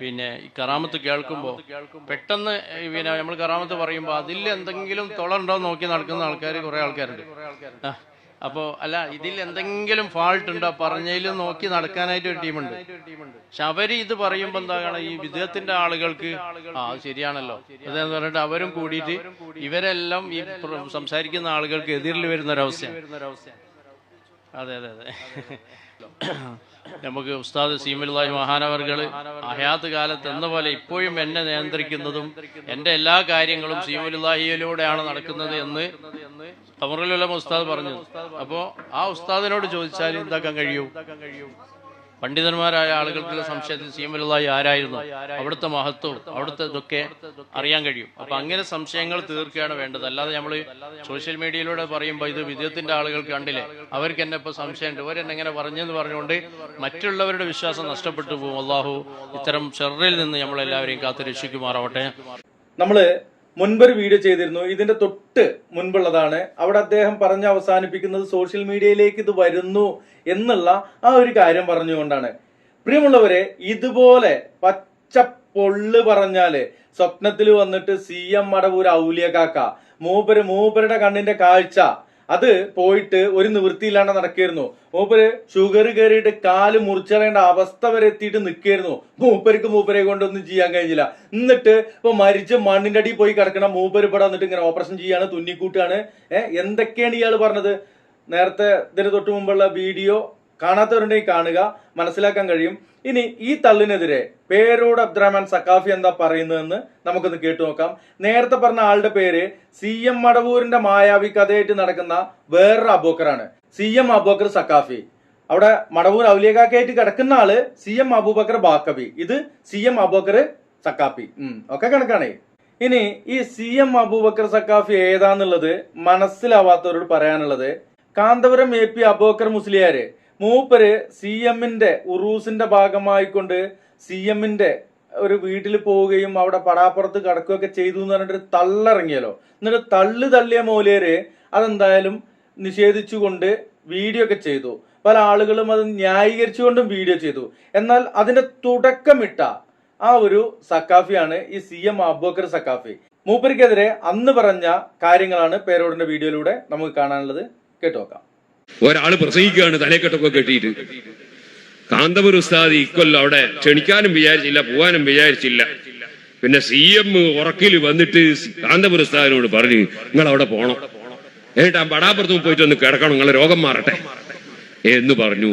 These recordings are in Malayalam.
പിന്നെ ഈ കറാമത്ത് കേൾക്കുമ്പോൾ പെട്ടെന്ന് പിന്നെ നമ്മൾ കറാമത്ത് പറയുമ്പോൾ അതിൽ എന്തെങ്കിലും തുളണ്ടോ നോക്കി നടക്കുന്ന ആൾക്കാർ കുറേ ആൾക്കാരുണ്ട്. അപ്പോ അല്ല ഇതിൽ എന്തെങ്കിലും ഫാൾട്ട് ഉണ്ടോ പറഞ്ഞതിലും നോക്കി നടക്കാനായിട്ട് ഒരു ടീമുണ്ട് പക്ഷെ അവർ ഇത് പറയുമ്പോൾ എന്താണ് ഈ വിദേഹത്തിന്റെ ആളുകൾക്ക് ആ ശരിയാണല്ലോ. അതെന്ന് പറഞ്ഞിട്ട് അവരും കൂടിയിട്ട് ഇവരെല്ലാം ഈ സംസാരിക്കുന്ന ആളുകൾക്ക് എതിരിൽ വരുന്ന ഒരവസ്ഥയാണ് അതെ അതെ അതെ. നമുക്ക് ഉസ്താദ് സീമുല്ലാഹി മഹാനവർകൾ അഹയാത്ത് കാലത്ത് എന്ന പോലെ ഇപ്പോഴും എന്നെ നിയന്ത്രിക്കുന്നതും എന്റെ എല്ലാ കാര്യങ്ങളും സീമുല്ലാഹിയിലൂടെയാണ് നടക്കുന്നത് എന്ന് കമറുലുള്ള ഉസ്താദ് പറഞ്ഞു അപ്പോൾ ആ ഉസ്താദിനോട് ചോദിച്ചാൽ എന്താക്കാൻ കഴിയൂ? പണ്ഡിതന്മാരായ ആളുകൾക്കുള്ള സംശയത്തിൽ സീമുല്ലാഹി ആരായിരുന്നു? അവിടുത്തെ മഹത്വം അവിടുത്തെ ഇതൊക്കെ അറിയാൻ കഴിയും. അപ്പൊ അങ്ങനെ സംശയങ്ങൾ തീർക്കുകയാണ് വേണ്ടത്. അല്ലാതെ നമ്മൾ സോഷ്യൽ മീഡിയയിലൂടെ പറയുമ്പോൾ ഇത് വിദ്യത്തിന്റെ ആളുകൾ കണ്ടില്ലേ? അവർക്ക് എന്നെ ഇപ്പൊ സംശയമുണ്ട്. ഇവരെന്നെ എങ്ങനെ പറഞ്ഞെന്ന് പറഞ്ഞുകൊണ്ട് മറ്റുള്ളവരുടെ വിശ്വാസം നഷ്ടപ്പെട്ടു പോകും. അള്ളാഹു ഇത്തരം ഷെറിൽ നിന്ന് നമ്മളെല്ലാവരെയും കാത്തു രക്ഷിക്കുമാറാവട്ടെ നമ്മൾ മുൻപൊരു വീഡിയോ ചെയ്തിരുന്നു. ഇതിന്റെ തൊട്ട് മുൻപുള്ളതാണ്. അവിടെ അദ്ദേഹം പറഞ്ഞ് അവസാനിപ്പിക്കുന്നത് സോഷ്യൽ മീഡിയയിലേക്ക് ഇത് വരുന്നു എന്നുള്ള ആ ഒരു കാര്യം പറഞ്ഞുകൊണ്ടാണ്. പ്രിയമുള്ളവരെ ഇതുപോലെ പച്ച പൊള്ള് പറഞ്ഞാൽ സ്വപ്നത്തിൽ വന്നിട്ട് സി എം മടവൂർ ഔലിയ കാക്ക മൂപ്പര് മൂപ്പരുടെ കണ്ണിന്റെ കാഴ്ച അത് പോയിട്ട് ഒരു നിവൃത്തിയില്ലാണ്ട് നടക്കായിരുന്നു മൂപ്പര് ഷുഗർ കയറിയിട്ട് കാൽ മുറിച്ചറിയേണ്ട അവസ്ഥ വരെ എത്തിയിട്ട് നിൽക്കായിരുന്നു മൂപ്പർക്ക് മൂപ്പരെ കൊണ്ടൊന്നും ചെയ്യാൻ കഴിഞ്ഞില്ല. എന്നിട്ട് ഇപ്പൊ മരിച്ച് മണ്ണിന്റെ അടിയിൽ പോയി കിടക്കണം മൂപ്പര് ഇവിടെ വന്നിട്ട് ഇങ്ങനെ ഓപ്പറേഷൻ ചെയ്യാണ് തുന്നിക്കൂട്ടാണ്. ഏഹ് എന്തൊക്കെയാണ് ഇയാൾ പറഞ്ഞത്? നേരത്തെ ഇതിന് തൊട്ട് മുമ്പുള്ള വീഡിയോ കാണാത്തവരുണ്ടെങ്കിൽ കാണുക. മനസ്സിലാക്കാൻ കഴിയും. ഇനി ഈ തള്ളിനെതിരെ പേരോട് അബ്ദുറഹ്മാൻ സക്കാഫി എന്താ പറയുന്നതെന്ന് നമുക്കൊന്ന് കേട്ടു നോക്കാം. നേരത്തെ പറഞ്ഞ ആളുടെ പേര് സി എം മടവൂരിന്റെ മായാവി കഥയായിട്ട് നടക്കുന്ന വേറൊരു അബോക്കറാണ് സി എം അബൂബക്കർ സക്കാഫി അവിടെ മടവൂർ ഔലിയകാക്കായിട്ട് കിടക്കുന്ന ആൾ സി എം അബൂബക്കർ ബാക്കബി ഇത് സി എം അബൂബക്കർ സക്കാഫി ഉം ഒക്കെ കണക്കാണേ. ഇനി ഈ സി എം അബൂബക്കർ സക്കാഫി ഏതാന്നുള്ളത് മനസ്സിലാവാത്തവരോട് പറയാനുള്ളത് കാന്തപുരം എ പി അബൂബക്കർ മുസ്ലിയാര്. മൂപ്പര് സി എമ്മിന്റെ ഉറൂസിന്റെ ഭാഗമായിക്കൊണ്ട് സി എമ്മിന്റെ ഒരു വീട്ടിൽ പോവുകയും അവിടെ പടാപ്പുറത്ത് കിടക്കുകയൊക്കെ ചെയ്തു എന്ന് പറഞ്ഞിട്ട് തള്ളിറങ്ങിയല്ലോ എന്നിട്ട് തള്ളു തള്ളിയ മൂലേര് അതെന്തായാലും നിഷേധിച്ചുകൊണ്ട് വീഡിയോ ഒക്കെ ചെയ്തു. പല ആളുകളും അത് ന്യായീകരിച്ചുകൊണ്ടും വീഡിയോ ചെയ്തു. എന്നാൽ അതിന്റെ തുടക്കമിട്ട ആ ഒരു സക്കാഫിയാണ് ഈ സി എം അബൂബക്കർ സക്കാഫി മൂപ്പരിക്കെതിരെ അന്ന് പറഞ്ഞ കാര്യങ്ങളാണ് പേരോടിന്റെ വീഡിയോയിലൂടെ നമുക്ക് കാണാനുള്ളത്. കേട്ടു നോക്കാം. ഒരാൾ പ്രസംഗിക്കുകയാണ് തലക്കെട്ടൊക്കെ കെട്ടിയിട്ട്. കാന്തപുര ഉസ്താദ് ഇക്കൊല്ലം അവിടെ ക്ഷണിക്കാനും വിചാരിച്ചില്ല പോവാനും വിചാരിച്ചില്ല. പിന്നെ സി എം ഉറക്കിൽ വന്നിട്ട് കാന്തപുര ഉസ്താദിനോട് പറഞ്ഞു നിങ്ങൾ അവിടെ പോണം. എന്നിട്ട് ആ ബടാപുരത്തും പോയിട്ട് ഒന്ന് കിടക്കണം നിങ്ങളെ രോഗം മാറട്ടെ. എന്ന് പറഞ്ഞു.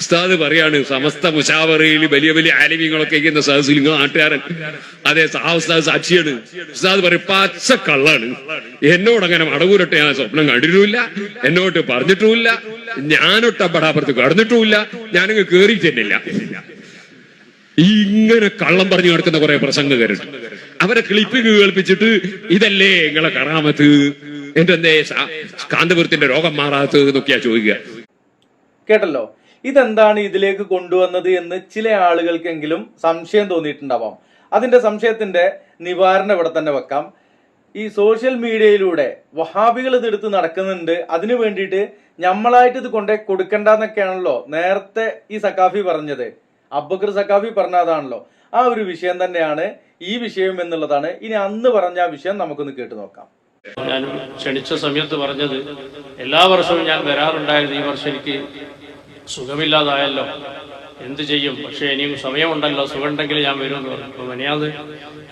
ഉസ്താദ് പറയാണ് സമസ്ത മുഷാവറയിൽ വലിയ വലിയ ആലിമ്യങ്ങളൊക്കെ ഇരിക്കുന്ന സദസ്സിൽ നിങ്ങൾ നാട്ടുകാരൻ. അതെ ആ ഉസ്താദ് സാക്ഷിയാണ്. ഉസ്താദ് പറയും പച്ച കള്ളാണ്. എന്നോട് അങ്ങനെ മടകൂരട്ടെ ഞാൻ സ്വപ്നം കണ്ടിട്ടുമില്ല. എന്നോട്ട് പറഞ്ഞിട്ടുമില്ല. ഞാനൊട്ട പടാപ്പുറത്ത് കടന്നിട്ടുമില്ല. ഞാനങ്ങ് കേറി ചെന്നില്ല ഇങ്ങനെ കള്ളം പറഞ്ഞു കിടക്കുന്ന കുറെ പ്രസംഗകരുണ്ട്. അവരെ ക്ലിപ്പിംഗ് കേൾപ്പിച്ചിട്ട് ഇതല്ലേ നിങ്ങളെ കറാമത്ത്? എന്റെ എന്തേ കാന്തപുരത്തിന്റെ രോഗം മാറാത്തത്? എന്നൊക്കെയാ ചോദിക്കുക. കേട്ടല്ലോ? ഇതെന്താണ് ഇതിലേക്ക് കൊണ്ടുവന്നത് എന്ന് ചില ആളുകൾക്കെങ്കിലും സംശയം തോന്നിയിട്ടുണ്ടാവാം. അതിന്റെ സംശയത്തിന്റെ നിവാരണം ഇവിടെ തന്നെ വെക്കാം. ഈ സോഷ്യൽ മീഡിയയിലൂടെ വഹാബികൾ ഇതെടുത്ത് നടക്കുന്നുണ്ട്. അതിനു വേണ്ടിയിട്ട് നമ്മളായിട്ട് ഇത് കൊണ്ടേ കൊടുക്കണ്ടെന്നൊക്കെയാണല്ലോ നേരത്തെ ഈ സക്കാഫി പറഞ്ഞത്. അബ്ബക്കർ സക്കാഫി പറഞ്ഞതാണല്ലോ ആ ഒരു വിഷയം തന്നെയാണ് ഈ വിഷയം എന്നുള്ളതാണ്. ഇനി അന്ന് പറഞ്ഞ ആ വിഷയം നമുക്കൊന്ന് കേട്ടു നോക്കാം. ഞാൻ ക്ഷണിച്ച സമയത്ത് പറഞ്ഞത് എല്ലാ വർഷവും ഞാൻ വരാറുണ്ടായിരുന്നു ഈ വർഷം എനിക്ക് സുഖമില്ലാതായല്ലോ. എന്ത് ചെയ്യും? പക്ഷേ ഇനിയും സമയമുണ്ടല്ലോ. സുഖമുണ്ടെങ്കിൽ ഞാൻ വരും എന്ന് പറഞ്ഞു. അപ്പോൾ മനിയാത്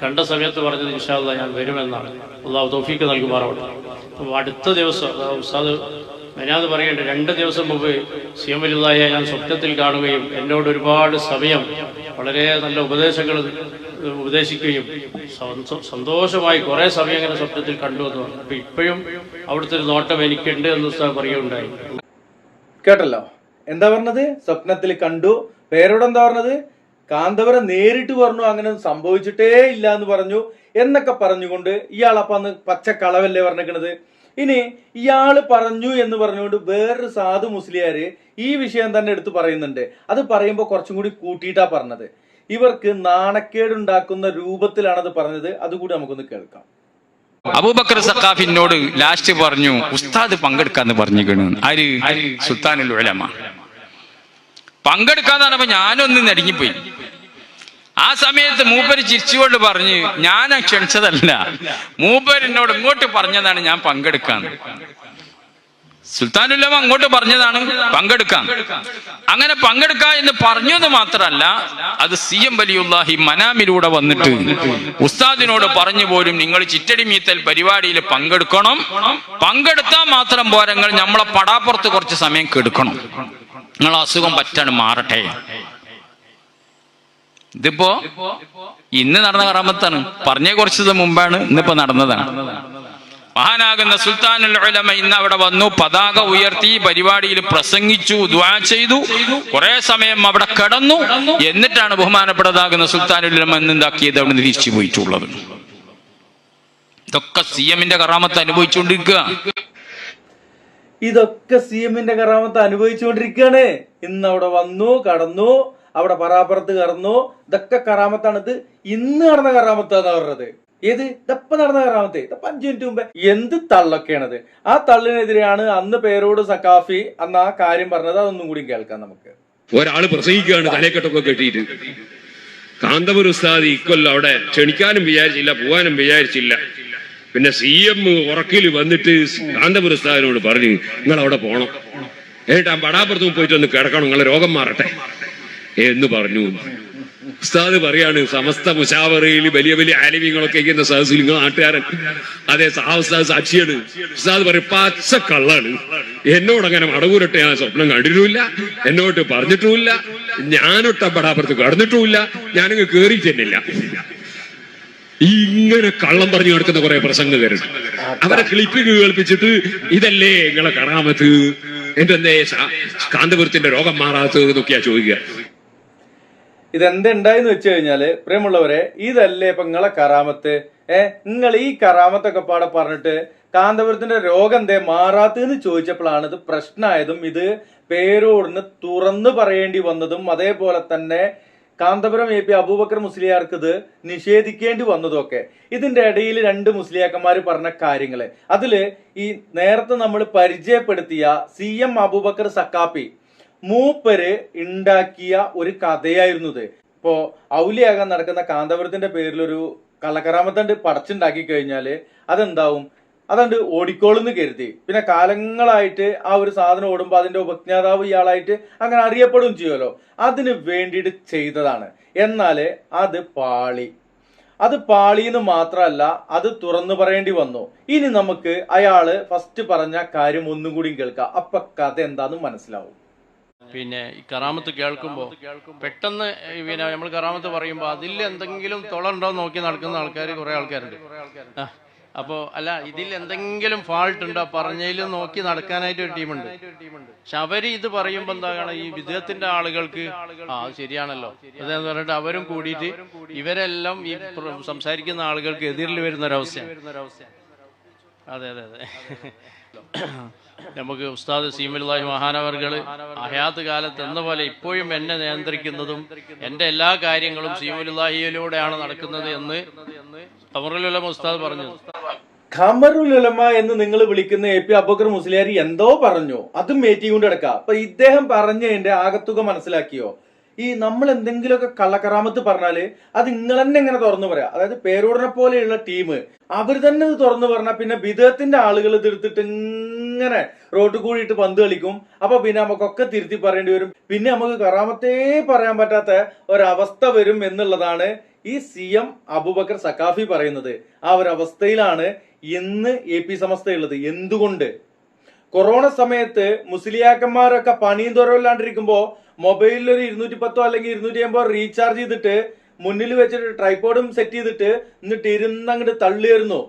കണ്ട സമയത്ത് പറഞ്ഞത് ഇൻഷാല്ല ഞാൻ വരുമെന്നാണ്. അള്ളാഹു തോഫിക്ക് നൽകുമാറാവട്ടെ. അപ്പോൾ അടുത്ത ദിവസം ഉസ്താദ് മനിയാത് പറയേണ്ട രണ്ട് ദിവസം മുമ്പ് സിയമില്ലായ ഞാൻ സ്വപ്നത്തിൽ കാണുകയും എന്നോട് ഒരുപാട് സമയം വളരെ നല്ല ഉപദേശങ്ങൾ ഉപദേശിക്കുകയും സന്തോഷമായി കുറേ സമയം ഇങ്ങനെ സ്വപ്നത്തിൽ കണ്ടു എന്ന് പറഞ്ഞു. അപ്പൊ ഇപ്പോഴും അവിടുത്തെ ഒരു നോട്ടം എനിക്കുണ്ട് എന്ന് ഉസ്താദ് പറയുകയുണ്ടായി. കേട്ടല്ലോ? എന്താ പറഞ്ഞത്? സ്വപ്നത്തിൽ കണ്ടു. പേരോട് എന്താ പറഞ്ഞത്? കാന്തപുരം നേരിട്ട് പറഞ്ഞു അങ്ങനെ സംഭവിച്ചിട്ടേ ഇല്ല എന്ന് പറഞ്ഞു എന്നൊക്കെ പറഞ്ഞുകൊണ്ട് ഇയാൾ അപ്പൊ അന്ന് പച്ച കളവല്ലേ പറഞ്ഞിരിക്കണത്. ഇനി ഇയാൾ പറഞ്ഞു എന്ന് പറഞ്ഞുകൊണ്ട് വേറൊരു സാധു മുസ്ലിയാര് ഈ വിഷയം തന്നെ എടുത്തു പറയുന്നുണ്ട്. അത് പറയുമ്പോൾ കുറച്ചും കൂടി കൂട്ടിയിട്ടാ പറഞ്ഞത്. ഇവർക്ക് നാണക്കേടുണ്ടാക്കുന്ന രൂപത്തിലാണ് അത് പറഞ്ഞത്. അതുകൂടി നമുക്കൊന്ന് കേൾക്കാം. അബൂബക്കർ സഖാഫിനോട് ലാസ്റ്റ് പറഞ്ഞു ഉസ്താദ് പങ്കെടുക്കാന്ന് പറഞ്ഞിരിക്കണു. ആര്? സുൽത്താനുൽ ഉലമ. പങ്കെടുക്കാന്ന് പറഞ്ഞപ്പോ ഞാനൊന്ന് നടുങ്ങിപ്പോയി ആ സമയത്ത് മൂപ്പര് ചിരിച്ചുകൊണ്ട് പറഞ്ഞു ഞാൻ ക്ഷണിച്ചതല്ല. മൂപ്പരിനോട് ഇങ്ങോട്ട് പറഞ്ഞതാണ് ഞാൻ പങ്കെടുക്കാൻ. സുൽത്താനുല്ലമ അങ്ങോട്ട് പറഞ്ഞതാണ് പങ്കെടുക്കാം അങ്ങനെ പങ്കെടുക്ക എന്ന് പറഞ്ഞു എന്ന് മാത്രമല്ല അത് സി എം വലിയുല്ലാഹി മനാമിലൂടെ വന്നിട്ട് ഉസ്താദിനോട് പറഞ്ഞു പോലും നിങ്ങൾ ചിറ്റടി മീത്തൽ പരിപാടിയിൽ പങ്കെടുക്കണം. പങ്കെടുത്താൽ മാത്രം പോരങ്ങൾ നമ്മളെ പടാപ്പുറത്ത് കുറച്ച് സമയം കെടുക്കണം. നിങ്ങൾ അസുഖം പറ്റാണ് മാറട്ടെ. ഇതിപ്പോ ഇന്ന് നടന്ന കറാമത്താണ്. പറഞ്ഞ ദിവസം മുമ്പാണ് ഇന്നിപ്പോ നടന്നതാണ്. മഹാനാകുന്ന സുൽത്താനുൽ ഉലമ ഇന്ന് അവിടെ വന്നു പതാക ഉയർത്തി പരിപാടിയിൽ പ്രസംഗിച്ചു ദ്വാ ചെയ്തു. കുറെ സമയം അവിടെ കടന്നു. എന്നിട്ടാണ് ബഹുമാനപ്പെട്ടതാകുന്ന സുൽത്താനുൽ ഉലമ അവിടെ നിരീക്ഷിച്ചു പോയിട്ടുള്ളത്. ഇതൊക്കെ സി എമ്മിന്റെ കറാമത്ത് അനുഭവിച്ചുകൊണ്ടിരിക്കുക. ഇതൊക്കെ സി എമ്മിന്റെ കറാമത്ത് അനുഭവിച്ചുകൊണ്ടിരിക്കുകയാണ്. ഇന്ന് അവിടെ വന്നു കടന്നു അവിടെ പറാപ്പുറത്ത് കടന്നു. ഇതൊക്കെ കറാമത്താണ് ഇത് ഇന്ന് നടന്ന കറാമത്താന്ന് പറഞ്ഞത്. ഏത്? ഇതപ്പം നടന്ന കറാമത്തെ. ഇതപ്പം അഞ്ചു മിനിറ്റ് മുമ്പേ. എന്ത് തള്ളൊക്കെയാണത്. ആ തള്ളിനെതിരെയാണ് അന്ന് പേരോട് സക്കാഫി അന്ന് ആ കാര്യം പറഞ്ഞത്. അതൊന്നും കൂടി കേൾക്കാം നമുക്ക്. ഒരാൾ പ്രസംഗിക്കുകയാണ് തലക്കെട്ടൊക്കെ കെട്ടിയിട്ട്. കാന്തപുര ഉസ്താദ് ഇക്കൊല്ലം അവിടെ ക്ഷണിക്കാനും വിചാരിച്ചില്ല പോവാനും വിചാരിച്ചില്ല. പിന്നെ സി എം ഉറക്കിൽ വന്നിട്ട് ഉസ്താദിനോട് പറഞ്ഞു നിങ്ങൾ അവിടെ പോണം ഏട്ടാ പടാപ്പുറത്തും പോയിട്ട് ഒന്ന് കിടക്കണം നിങ്ങളെ രോഗം മാറട്ടെ. എന്ന് പറഞ്ഞു. ഉസ്താദ് പറയാണ് സമസ്ത മുഷാവറയിൽ വലിയ വലിയ ആലിമ്യങ്ങളൊക്കെ ഇരിക്കുന്ന സഹസിൽ നിങ്ങൾ നാട്ടുകാരൻ അതെ ഉസ്താദ് സാക്ഷിയാണ്. ഉസ്താദ് പറയും പച്ച കള്ളാണ്. എന്നോട് അങ്ങനെ മടവൂരട്ടെ ഞാൻ സ്വപ്നം കണ്ടിട്ടുമില്ല. എന്നോട്ട് പറഞ്ഞിട്ടുമില്ല. ഞാനൊട്ട പടാപ്പുറത്ത് കടന്നിട്ടുമില്ല. ഞാനിങ്ങ് കേറി ഇങ്ങനെ കള്ളം പറഞ്ഞു കിടക്കുന്ന കുറെ പ്രസംഗകരുണ്ട്. അവരെ ക്ലിപ്പിംഗ് കേൾപ്പിച്ചിട്ട് ഇതല്ലേ നിങ്ങളെ കറാമത്ത്? എന്തെന്തേ ശാ- കാന്തപുരത്തിന്റെ രോഗം മാറാത്തത് എന്നൊക്കെയാ ചോദിക്കുക. ഇതെന്തുണ്ടായെന്ന് വെച്ച് കഴിഞ്ഞാൽ പ്രിയമുള്ളവരെ ഇതല്ലേ ഇപ്പൊ നിങ്ങളെ കറാമത്ത്? ഏ നിങ്ങൾ ഈ കറാമത്തൊക്കെ പാടെ പറഞ്ഞിട്ട് കാന്തപുരത്തിന്റെ രോഗം എന്തേ മാറാത്തെന്ന് ചോദിച്ചപ്പോഴാണ് ഇത് പ്രശ്നമായതും ഇത് പേരോടിന് തുറന്നു പറയേണ്ടി വന്നതും അതേപോലെ തന്നെ കാന്തപുരം എ പി അബൂബക്കർ മുസ്ലിയാർക്ക് ഇത് നിഷേധിക്കേണ്ടി വന്നതൊക്കെ. ഇതിന്റെ ഇടയിൽ രണ്ട് മുസ്ലിയാക്കന്മാർ പറഞ്ഞ കാര്യങ്ങൾ. അതിൽ ഈ നേരത്തെ നമ്മൾ പരിചയപ്പെടുത്തിയ സി എം അബൂബക്കർ സക്കാപ്പി മൂപ്പര് ഉണ്ടാക്കിയ ഒരു കഥയായിരുന്നു ഇത്. ഇപ്പോ ഔലിയാകാൻ നടക്കുന്ന കാന്തപുരത്തിന്റെ പേരിലൊരു കള്ളക്കറാമത്തണ്ട് പടച്ചുണ്ടാക്കി കഴിഞ്ഞാൽ അതെന്താവും? അതണ്ട് ഓടിക്കോളെന്ന് കരുതി. പിന്നെ കാലങ്ങളായിട്ട് ആ ഒരു സാധനം ഓടുമ്പോൾ അതിന്റെ ഉപജ്ഞാതാവ് ഇയാളായിട്ട് അങ്ങനെ അറിയപ്പെടുകയും ചെയ്യുമല്ലോ അതിന് വേണ്ടിയിട്ട് ചെയ്തതാണ്. എന്നാൽ അത് പാളി. അത് പാളിയെന്ന് മാത്രമല്ല അത് തുറന്നു പറയേണ്ടി വന്നു. ഇനി നമുക്ക് അയാൾ ഫസ്റ്റ് പറഞ്ഞ കാര്യം ഒന്നും കൂടി കേൾക്കാം. അപ്പൊ കഥ എന്താന്ന് മനസ്സിലാവും. പിന്നെ ഈ കറാമത്ത് കേൾക്കുമ്പോൾ പെട്ടെന്ന് പിന്നെ നമ്മൾ കറാമത്ത് പറയുമ്പോൾ അതിൽ എന്തെങ്കിലും തുളണ്ടോ എന്ന് നോക്കി നടക്കുന്ന ആൾക്കാർ കുറെ ആൾക്കാരുണ്ട്. അപ്പോ അല്ല ഇതിൽ എന്തെങ്കിലും ഫാൾട്ട് ഉണ്ടോ? പറഞ്ഞതിൽ നോക്കി നടക്കാനായിട്ട് ഒരു ടീമുണ്ട് പക്ഷെ അവർ ഇത് പറയുമ്പോൾ എന്താണ് ഈ വിദേഹത്തിന്റെ ആളുകൾക്ക് ആ ശരിയാണല്ലോ. അതെന്ന് പറഞ്ഞിട്ട് അവരും കൂടിയിട്ട് ഇവരെല്ലാം ഈ സംസാരിക്കുന്ന ആളുകൾക്ക് എതിരിൽ വരുന്ന ഒരവസ്ഥയാണ് അതെ അതെ അതെ. നമുക്ക് ഉസ്താദ് സീമുല്ലാഹി മഹാനവർകൾ അഹയാത്ത് കാലത്ത് എന്ന പോലെ ഇപ്പോഴും എന്നെ നിയന്ത്രിക്കുന്നതും എന്റെ എല്ലാ കാര്യങ്ങളും സീമുല്ലാഹിയിലൂടെയാണ് നടക്കുന്നത് എന്ന് കമറുലുള്ള ഉസ്താദ് പറഞ്ഞു. ഖമറുൽ ഉലമ എന്ന് നിങ്ങൾ വിളിക്കുന്ന എ പി അബൂക്കർ മുസ്ലിയാരി എന്തോ പറഞ്ഞു. അതും മേറ്റി കൊണ്ട് കിടക്കാം അപ്പൊ ഇദ്ദേഹം പറഞ്ഞതിന്റെ ആകത്തുക മനസ്സിലാക്കിയോ? ഈ നമ്മൾ എന്തെങ്കിലുമൊക്കെ കള്ളക്കറാമത്ത് പറഞ്ഞാൽ അത് നിങ്ങൾ തന്നെ ഇങ്ങനെ തുറന്നു പറയാം. അതായത് പേരൂടനെ പോലെയുള്ള ടീം. അവർ തന്നെ ഇത് തുറന്നു പറഞ്ഞാൽ പിന്നെ ബിദത്തിന്റെ ആളുകൾ ഇത് എടുത്തിട്ട് ഇങ്ങനെ റോഡ് കൂടിയിട്ട് പന്ത് കളിക്കും. അപ്പൊ പിന്നെ നമുക്കൊക്കെ തിരുത്തി പറയേണ്ടി വരും. പിന്നെ നമുക്ക് കറാമത്തേ പറയാൻ പറ്റാത്ത ഒരവസ്ഥ വരും എന്നുള്ളതാണ് ഈ സി എം അബുബക്കർ സക്കാഫി പറയുന്നത്. ആ ഒരു അവസ്ഥയിലാണ് ഇന്ന് എ പി സമസ്തയുള്ളത്. എന്തുകൊണ്ട്? കൊറോണ സമയത്ത് മുസ്ലിയാക്കന്മാരൊക്കെ പണിയും തുറവില്ലാണ്ടിരിക്കുമ്പോ മൊബൈലിൽ ഒരു ഇരുന്നൂറ്റി പത്തോ അല്ലെങ്കിൽ ഇരുന്നൂറ്റി അമ്പതോ റീചാർജ് ചെയ്തിട്ട് മുന്നിൽ വെച്ചിട്ട് ട്രൈപോഡും സെറ്റ് ചെയ്തിട്ട് എന്നിട്ട് ഇരുന്ന് അങ്ങോട്ട് തള്ളിയായിരുന്നു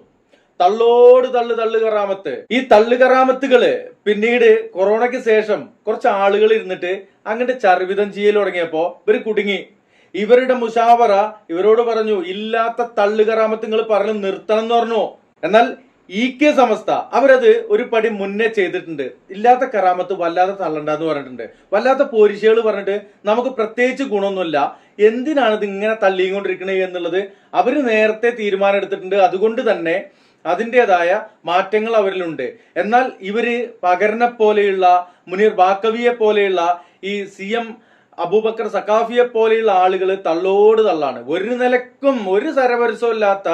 തള്ളോട് തള്ളു തള്ളു കറാമത്ത്. ഈ തള്ളു കറാമത്തുകൾ പിന്നീട് കൊറോണയ്ക്ക് ശേഷം കുറച്ച് ആളുകൾ ഇരുന്നിട്ട് അങ്ങോട്ട് ചർവിതം ചെയ്യൽ തുടങ്ങിയപ്പോ ഇവർ കുടുങ്ങി. ഇവരുടെ മുഷാവറ ഇവരോട് പറഞ്ഞു ഇല്ലാത്ത തള്ളു കറാമത്ത് നിങ്ങൾ പറഞ്ഞു നിർത്തണം എന്ന് പറഞ്ഞു. എന്നാൽ ഇ കെ സമസ്ത അവരത് ഒരു പടി മുന്നേ ചെയ്തിട്ടുണ്ട്. ഇല്ലാത്ത കറാമത്ത് വല്ലാതെ തള്ളണ്ടെന്ന് പറഞ്ഞിട്ടുണ്ട്. വല്ലാത്ത പോരിശകൾ പറഞ്ഞിട്ട് നമുക്ക് പ്രത്യേകിച്ച് ഗുണമൊന്നുമില്ല. എന്തിനാണ് ഇത് ഇങ്ങനെ തള്ളിക്കൊണ്ടിരിക്കണേ എന്നുള്ളത് അവർ നേരത്തെ തീരുമാനം എടുത്തിട്ടുണ്ട് അതുകൊണ്ട് തന്നെ അതിന്റെതായ മാറ്റങ്ങൾ അവരിലുണ്ട്. എന്നാൽ ഇവർ പകരനെ പോലെയുള്ള മുനീർ ബാക്കവിയെ പോലെയുള്ള ഈ സി എം അബൂബക്കർ സക്കാഫിയെ പോലെയുള്ള ആളുകൾ തള്ളോട് തള്ളാണ്. ഒരു നിലക്കും ഒരു സരപരസവും ഇല്ലാത്ത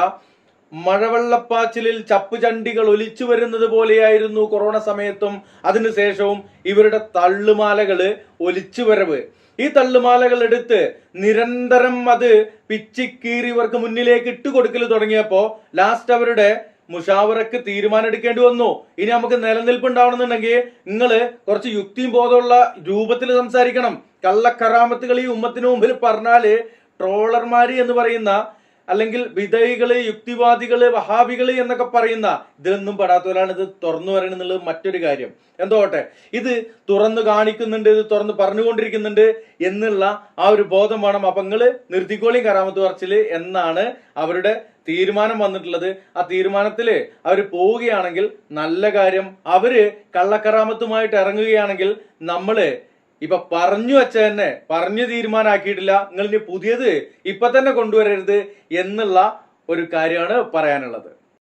മഴവെള്ളപ്പാച്ചിലിൽ ചപ്പുചണ്ടികൾ ഒലിച്ചു വരുന്നത് പോലെയായിരുന്നു കൊറോണ സമയത്തും അതിനുശേഷവും ഇവരുടെ തള്ളുമാലകൾ ഒലിച്ചു വരവ് ഈ തള്ളുമാലകൾ എടുത്ത് നിരന്തരം അത് പിച്ചിക്കീറി ഇവർക്ക് മുന്നിലേക്ക് ഇട്ടുകൊടുക്കൽ തുടങ്ങിയപ്പോ ലാസ്റ്റ് അവരുടെ മുഷാവറക്ക് തീരുമാനം എടുക്കേണ്ടി വന്നു. ഇനി നമുക്ക് നിലനിൽപ്പ് ഉണ്ടാവണമെന്നുണ്ടെങ്കിൽ നിങ്ങൾ കുറച്ച് യുക്തിയും ബോധമുള്ള രൂപത്തിൽ സംസാരിക്കണം. കള്ളക്കറാമത്തുകൾ ഈ ഉമ്മത്തിന് മുമ്പിൽ പറഞ്ഞാൽ ട്രോളർമാര് എന്ന് പറയുന്ന അല്ലെങ്കിൽ വിധേയികൾ യുക്തിവാദികൾ വഹാബികൾ എന്നൊക്കെ പറയുന്ന ഇതിലൊന്നും പെടാത്തവരാണ്. ഇത് തുറന്നു പറയണെന്നുള്ളത് മറ്റൊരു കാര്യം. എന്തോട്ടെ ഇത് തുറന്നു കാണിക്കുന്നുണ്ട് ഇത് തുറന്ന് പറഞ്ഞുകൊണ്ടിരിക്കുന്നുണ്ട് എന്നുള്ള ആ ഒരു ബോധം വേണം. അപ്പങ്ങൾ നിർത്തിക്കോളിയും കറാമത്ത് പറച്ചിൽ എന്നാണ് അവരുടെ തീരുമാനം വന്നിട്ടുള്ളത്. ആ തീരുമാനത്തിൽ അവർ പോവുകയാണെങ്കിൽ നല്ല കാര്യം. അവർ കള്ളക്കറാമത്തുമായിട്ട് ഇറങ്ങുകയാണെങ്കിൽ നമ്മൾ ഇപ്പൊ പറഞ്ഞു വെച്ച തന്നെ പറഞ്ഞു തീരുമാനമാക്കിയിട്ടില്ല നിങ്ങൾ ഇനി പുതിയത് ഇപ്പൊ തന്നെ കൊണ്ടുവരരുത് എന്നുള്ള ഒരു കാര്യമാണ് പറയാനുള്ളത്.